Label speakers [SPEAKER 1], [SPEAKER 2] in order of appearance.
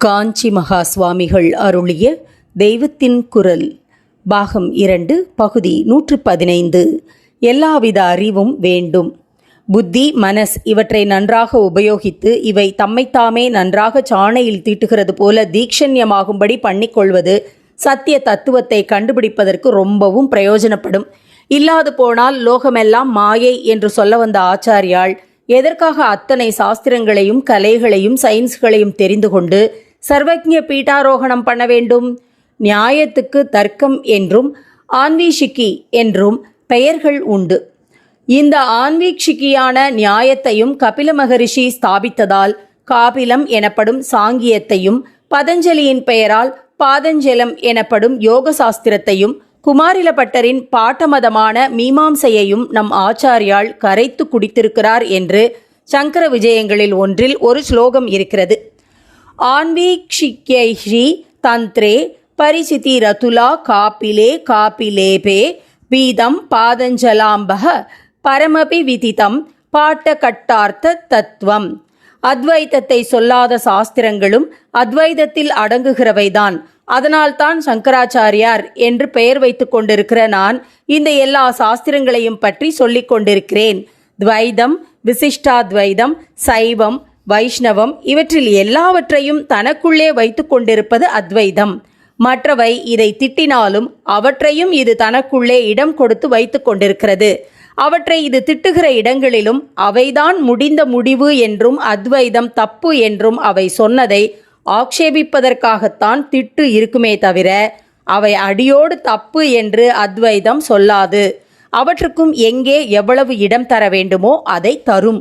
[SPEAKER 1] காஞ்சி மகா சுவாமிகள் அருளிய தெய்வத்தின் குரல் பாகம் இரண்டு பகுதி நூற்று பதினைந்து. எல்லாவித அறிவும் வேண்டும். புத்தி மனஸ் இவற்றை நன்றாக உபயோகித்து இவை தம்மைத்தாமே நன்றாக சாணையில் தீட்டுகிறது போல தீக்ஷண்யமாகும்படி பண்ணிக்கொள்வது சத்திய தத்துவத்தை கண்டுபிடிப்பதற்கு ரொம்பவும் பிரயோஜனப்படும். இல்லாது போனால் லோகமெல்லாம் மாயை என்று சொல்ல வந்த ஆச்சாரியாள் எதற்காக அத்தனை சாஸ்திரங்களையும் கலைகளையும் சயின்ஸ்களையும் தெரிந்து கொண்டு சர்வஜ்ஞ பீட்டாரோகணம் பண்ண வேண்டும். நியாயத்துக்கு தர்க்கம் என்றும் ஆன்வீஷிக்கி என்றும் பெயர்கள் உண்டு. இந்த ஆன்வீக்ஷிக்கியான நியாயத்தையும் கபில மகரிஷி ஸ்தாபித்ததால் காபிலம் எனப்படும் சாங்கியத்தையும் பதஞ்சலியின் பெயரால் பாதஞ்சலம் எனப்படும் யோக சாஸ்திரத்தையும் குமாரிலபட்டரின் பாட்டமதமான மீமாம்சையையும் நம் ஆச்சாரியால் கரைத்து குடித்திருக்கிறார் என்று சங்கர விஜயங்களில் ஒன்றில் ஒரு ஸ்லோகம் இருக்கிறது. ஆன்வீக்ஷிக்யைஹி தந்திரே பரிசிதி ரதுலா காப்பிலே காப்பிலேபே வீதம் பாதஞ்சலாம்பக பரமபி விதிதம் பாட்டகட்டார்த்த தத்துவம். அத்வைதத்தை சொல்லாத சாஸ்திரங்களும் அத்வைதத்தில் அடங்குகிறவைதான். அதனால்தான் சங்கராச்சாரியார் என்று பெயர் வைத்துக் கொண்டிருக்கிற நான் இந்த எல்லா சாஸ்திரங்களையும் பற்றி சொல்லிக் கொண்டிருக்கிறேன். துவைதம் விசிஷ்டாத்வைதம் சைவம் வைஷ்ணவம் இவற்றில் எல்லாவற்றையும் தனக்குள்ளே வைத்து கொண்டிருப்பது அத்வைதம். மற்றவை இதை திட்டினாலும் அவற்றையும் இது தனக்குள்ளே இடம் கொடுத்து வைத்து கொண்டிருக்கிறது. அவற்றை இது திட்டுகிற இடங்களிலும் அவைதான் முடிந்த முடிவு என்றும் அத்வைதம் தப்பு என்றும் அவை சொன்னதை ஆக்ஷேபிப்பதற்காகத்தான் திட்டு இருக்குமே தவிர அவை அடியோடு தப்பு என்று அத்வைதம் சொல்லாது. அவற்றுக்கும் எங்கே எவ்வளவு இடம் தர வேண்டுமோ அதை தரும்.